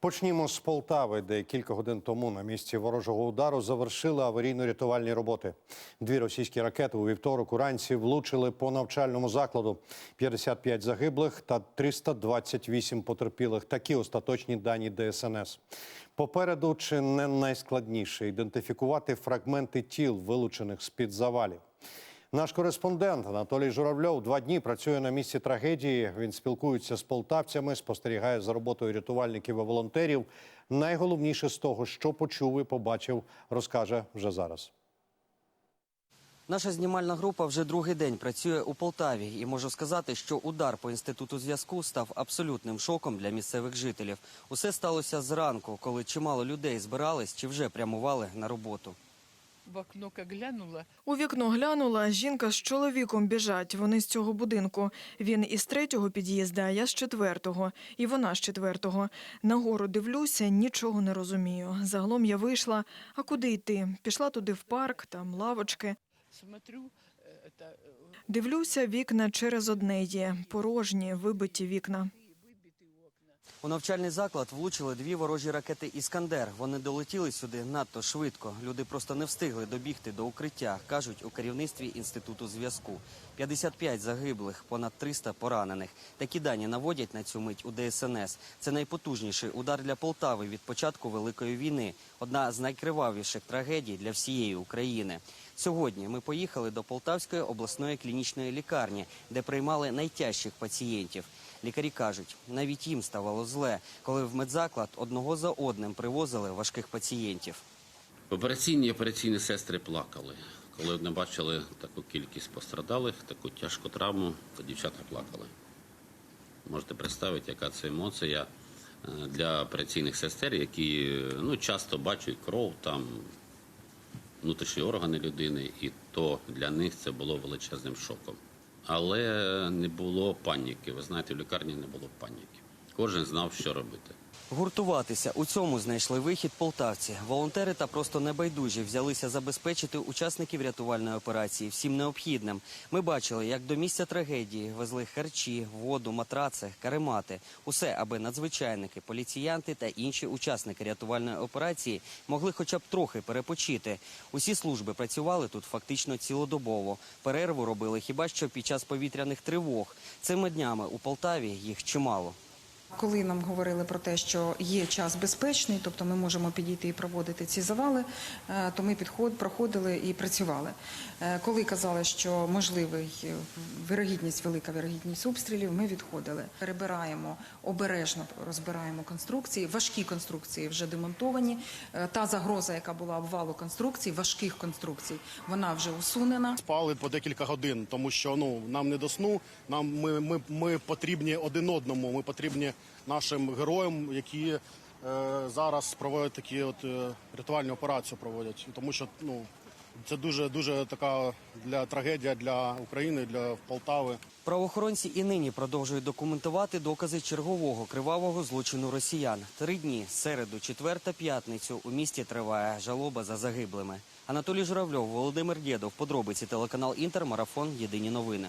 Почнімо з Полтави, де кілька годин тому на місці ворожого удару завершили аварійно-рятувальні роботи. Дві російські ракети у вівторок уранці влучили по навчальному закладу. 55 загиблих та 328 потерпілих. Такі остаточні дані ДСНС. Попереду чи не найскладніше ідентифікувати фрагменти тіл, вилучених з під завалів. Наш кореспондент Анатолій Журавльов два дні працює на місці трагедії. Він спілкується з полтавцями, спостерігає за роботою рятувальників і волонтерів. Найголовніше з того, що почув і побачив, розкаже вже зараз. Наша знімальна група вже другий день працює у Полтаві, і можу сказати, що удар по інституту зв'язку став абсолютним шоком для місцевих жителів. Усе сталося зранку, коли чимало людей збирались чи вже прямували на роботу В окно как глянула, У вікно глянула, жінка з чоловіком біжать. Вони з цього будинку. Він із третього під'їзда, а я з четвертого. І вона з четвертого. Нагору дивлюся, нічого не розумію. Загалом я вийшла. А куди йти? Пішла туди в парк, там лавочки. смотрю, э, это э, Дивлюся, вікна через одне є. Порожні, вибиті вікна. У навчальний заклад влучили дві ворожі ракети Іскандер. Вони долетіли сюди надто швидко. Люди просто не встигли добігти до укриття, кажуть у керівництві інституту зв'язку. 55 загиблих, понад 300 поранених. Такі дані наводять на цю мить у ДСНС. Це найпотужніший удар для Полтави від початку великої війни. Одна з найкривавіших трагедій для всієї України. Сьогодні ми поїхали до Полтавської обласної клінічної лікарні, де приймали найтяжчих пацієнтів. Лікарі кажуть, навіть їм ставало зле, коли в медзаклад одного за одним привозили важких пацієнтів. Операційні і операційні сестри плакали. Коли вони бачили таку кількість пострадалих, таку тяжку травму, то дівчата плакали. Можете представити, яка це емоція е, для операційних сестер, які е, ну, часто бачать кров, там внутрішні органи людини, і то для них це було величезним шоком. Але не було паніки. Ви знаєте, в лікарні не було паніки. Кожен знав, що робити. Гуртуватися у цьому знайшли вихід полтавці. Волонтери та просто небайдужі взялися забезпечити учасників рятувальної операції всім необхідним. Ми бачили, як до місця трагедії везли харчі, воду, матраци, каремати. Усе, аби надзвичайники, поліціянти та інші учасники рятувальної операції могли хоча б трохи перепочити. Усі служби працювали тут фактично цілодобово. Перерву робили хіба що під час повітряних тривог. Цими днями у Полтаві їх чимало. Коли нам говорили про те, що є час безпечний, тобто ми можемо підійти і проводити ці завали, е, то ми підход проходили і працювали. Е, Коли казали, що можливий е, вирогідність, велика вирогідність обстрілів, ми відходили. Перебираємо обережно розбираємо конструкції. Важкі конструкції вже демонтовані. Та загроза, яка була обвалу конструкцій, важких конструкцій, вона вже усунена. спали по декілька годин, тому що ну нам не до сну. Нам ми, ми, ми потрібні один одному. Ми потрібні нашим героям, які е, зараз проводять такі от е, рятувальні операції. Проводять, тому що ну це дуже дуже така для трагедія для України, для Полтави. Правоохоронці і нині продовжують документувати докази чергового кривавого злочину росіян. Три дні середу, четвер та п'ятницю у місті триває жалоба за загиблими. Анатолій Журавльов, Володимир Дєдов. Подробиці телеканал Інтер. Марафон. Єдині новини.